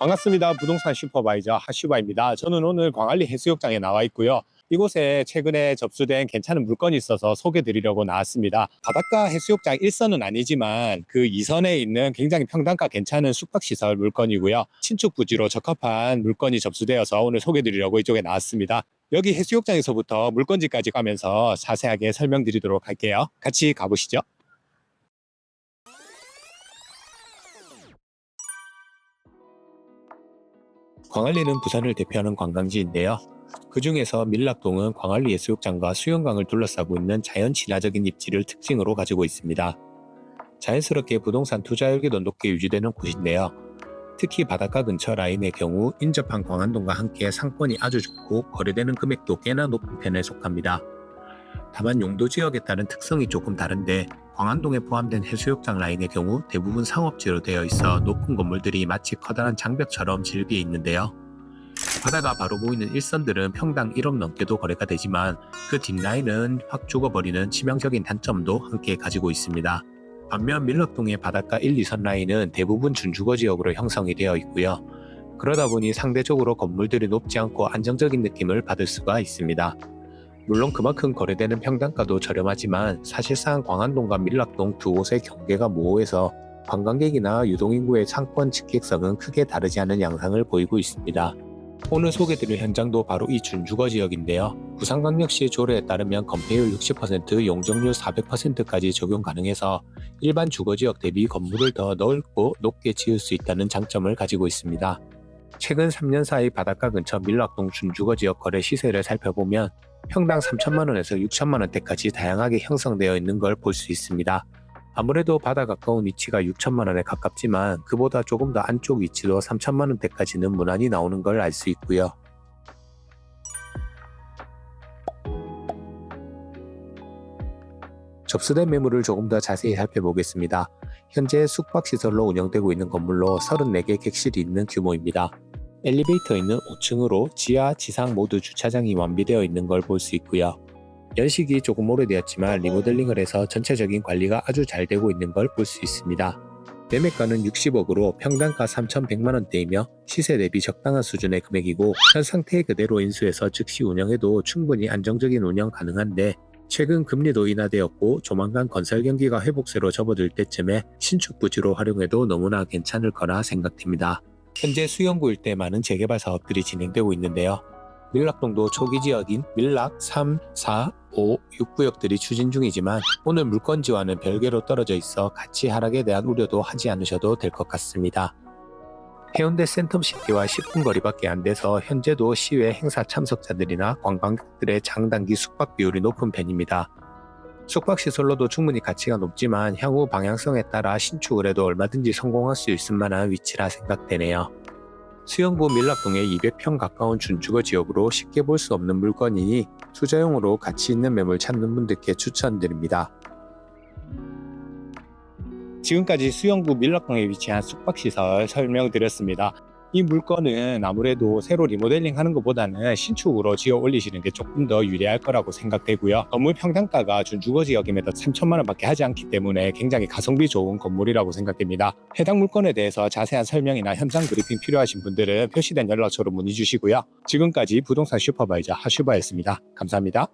반갑습니다. 부동산 슈퍼바이저 하슈바입니다. 저는 오늘 광안리 해수욕장에 나와 있고요. 이곳에 최근에 접수된 괜찮은 물건이 있어서 소개 드리려고 나왔습니다. 바닷가 해수욕장 1선은 아니지만 그 2선에 있는 굉장히 평단가 괜찮은 숙박시설 물건이고요. 신축 부지로 적합한 물건이 접수되어서 오늘 소개 드리려고 이쪽에 나왔습니다. 여기 해수욕장에서부터 물건지까지 가면서 자세하게 설명드리도록 할게요. 같이 가보시죠. 광안리는 부산을 대표하는 관광지인데요. 그 중에서 밀락동은 광안리 해수욕장과 수영강을 둘러싸고 있는 자연 친화적인 입지를 특징으로 가지고 있습니다. 자연스럽게 부동산 투자 열기도 높게 유지되는 곳인데요. 특히 바닷가 근처 라인의 경우 인접한 광안동과 함께 상권이 아주 좋고 거래되는 금액도 꽤나 높은 편에 속합니다. 다만 용도 지역에 따른 특성이 조금 다른데 광안동에 포함된 해수욕장 라인의 경우 대부분 상업지로 되어 있어 높은 건물들이 마치 커다란 장벽처럼 질비해 있는데요. 바다가 바로 보이는 일선들은 평당 1억 넘게도 거래가 되지만 그 뒷라인은 확 죽어버리는 치명적인 단점도 함께 가지고 있습니다. 반면 밀락동의 바닷가 1, 2선 라인은 대부분 준주거 지역으로 형성이 되어 있고요. 그러다 보니 상대적으로 건물들이 높지 않고 안정적인 느낌을 받을 수가 있습니다. 물론 그만큼 거래되는 평당가도 저렴하지만 사실상 광안동과 밀락동 두 곳의 경계가 모호해서 관광객이나 유동인구의 상권 직객성은 크게 다르지 않은 양상을 보이고 있습니다. 오늘 소개드릴 현장도 바로 이 준주거 지역인데요. 부산광역시 조례에 따르면 건폐율 60%, 용적률 400%까지 적용 가능해서 일반 주거지역 대비 건물을 더 넓고 높게 지을 수 있다는 장점을 가지고 있습니다. 최근 3년 사이 바닷가 근처 밀락동 준주거 지역 거래 시세를 살펴보면 평당 3천만 원에서 6천만 원대까지 다양하게 형성되어 있는 걸 볼 수 있습니다. 아무래도 바다 가까운 위치가 6천만 원에 가깝지만 그보다 조금 더 안쪽 위치도 3천만 원대까지는 무난히 나오는 걸 알 수 있고요. 접수된 매물을 조금 더 자세히 살펴보겠습니다. 현재 숙박시설로 운영되고 있는 건물로 34개 객실이 있는 규모입니다. 엘리베이터 있는 5층으로 지하, 지상 모두 주차장이 완비되어 있는 걸 볼 수 있고요. 연식이 조금 오래되었지만 리모델링을 해서 전체적인 관리가 아주 잘 되고 있는 걸 볼 수 있습니다. 매매가는 60억으로 평당가 3,100만 원대이며 시세 대비 적당한 수준의 금액이고 현 상태 그대로 인수해서 즉시 운영해도 충분히 안정적인 운영 가능한데 최근 금리도 인하되었고 조만간 건설 경기가 회복세로 접어들 때쯤에 신축 부지로 활용해도 너무나 괜찮을 거라 생각됩니다. 현재 수영구 일대 많은 재개발 사업들이 진행되고 있는데요. 밀락동도 초기 지역인 밀락 3, 4, 5, 6구역들이 추진 중이지만 오늘 물건지와는 별개로 떨어져 있어 가치 하락에 대한 우려도 하지 않으셔도 될 것 같습니다. 해운대 센텀시티와 10분 거리밖에 안 돼서 현재도 시외 행사 참석자들이나 관광객들의 장단기 숙박 비율이 높은 편입니다. 숙박시설로도 충분히 가치가 높지만 향후 방향성에 따라 신축을 해도 얼마든지 성공할 수 있을 만한 위치라 생각되네요. 수영구 밀락동의 200평 가까운 준주거 지역으로 쉽게 볼 수 없는 물건이니 투자용으로 가치 있는 매물 찾는 분들께 추천드립니다. 지금까지 수영구 밀락동에 위치한 숙박시설 설명드렸습니다. 이 물건은 아무래도 새로 리모델링 하는 것보다는 신축으로 지어 올리시는 게 조금 더 유리할 거라고 생각되고요. 건물 평당가가 준주거 지역임에도 3천만 원밖에 하지 않기 때문에 굉장히 가성비 좋은 건물이라고 생각됩니다. 해당 물건에 대해서 자세한 설명이나 현장 브리핑 필요하신 분들은 표시된 연락처로 문의 주시고요. 지금까지 부동산 슈퍼바이저 하슈바였습니다. 감사합니다.